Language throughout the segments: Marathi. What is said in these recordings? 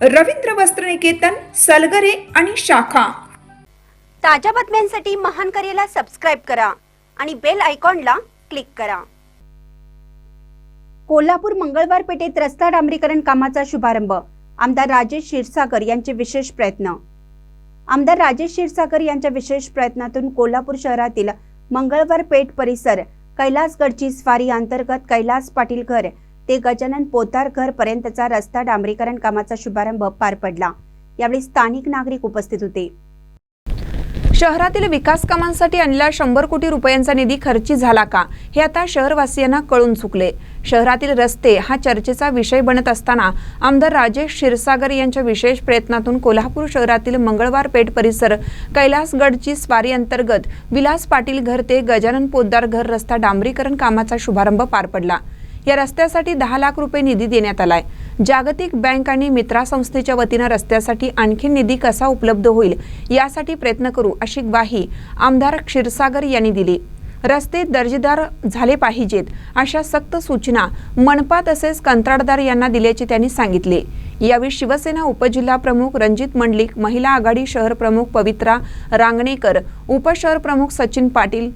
रवींद्र वस्त्रनिकेतन सलगरे आणि शाखा. ताज्या बातम्यांसाठी महान करेला सबस्क्राईब करा आणि बेल आयकॉनला क्लिक करा. कोल्हापूर मंगळवार पेठेत रस्ता डांबरीकरण कामाचा शुभारंभ. आमदार राजेश क्षीरसागर यांचे विशेष प्रयत्न. आमदार राजेश क्षीरसागर यांच्या विशेष प्रयत्नातून कोल्हापूर शहरातील मंगळवार पेठ परिसर कैलासगडची स्वारी अंतर्गत कैलास पाटील घर ते गजानन पोतार घर पर्यंतचा रस्ता डांबरीकरण कामाचा शुभारंभ पार पडला. यावेळी स्थानिक नागरिक उपस्थित होते. शहरातील विकास कामांसाठी आणलेला शंभर कोटी रुपयांचा निधी खर्ची झाला का हे आता शहरवासियांना कळून चुकले. शहरातील रस्ते हा चर्चेचा विषय बनत असताना आमदार राजेश क्षीरसागर यांच्या विशेष प्रयत्नातून कोल्हापूर शहरातील मंगळवार पेठ परिसर कैलासगडची स्वारी अंतर्गत विलास पाटील घर ते गजानन पोद्दार घर रस्ता डांबरीकरण कामाचा शुभारंभ पार पडला. या रस्त्यासाठी दहा लाख रुपये निधी देण्यात आलाय. जागतिक बँक आणि मित्रा संस्थेच्या वतीनं रस्त्यासाठी आणखी निधी कसा उपलब्ध होईल यासाठी प्रयत्न करू अशी ग्वाही आमदार क्षीरसागर यांनी दिली. रस्ते दर्जेदार झाले पाहिजेत अशा सक्त सूचना मनपा तसेच कंत्राटदार यांना दिल्याचे त्यांनी सांगितले. यावेळी शिवसेना उपजिल्हा प्रमुख रणजित मंडलिक महिला आघाडी शहर प्रमुख पवित्रा रांगणेकर उपशहर प्रमुख सचिन पाटील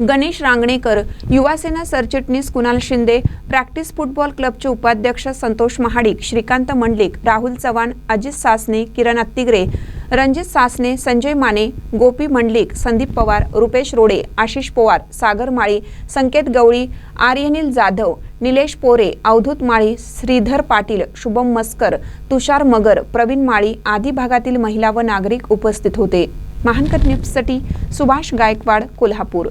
गणेश रांगणेकर युवासेना सरचिटणीस कुणाल शिंदे प्रॅक्टिस फुटबॉल क्लबचे उपाध्यक्ष संतोष महाडिक श्रीकांत मंडलिक राहुल चव्हाण अजित सासने किरण अत्तिग्रे रणजित सासने संजय माने गोपी मंडलिक संदीप पवार रुपेश रोडे आशिष पवार सागर माळी संकेत गवळी आर्यनिल जाधव निलेश पोरे अवधूत माळी श्रीधर पाटील शुभम मस्कर तुषार मगर प्रवीण माळी आदी भागातील महिला व नागरिक उपस्थित होते. महानकर न्यूजसाठी सुभाष गायकवाड कोल्हापूर.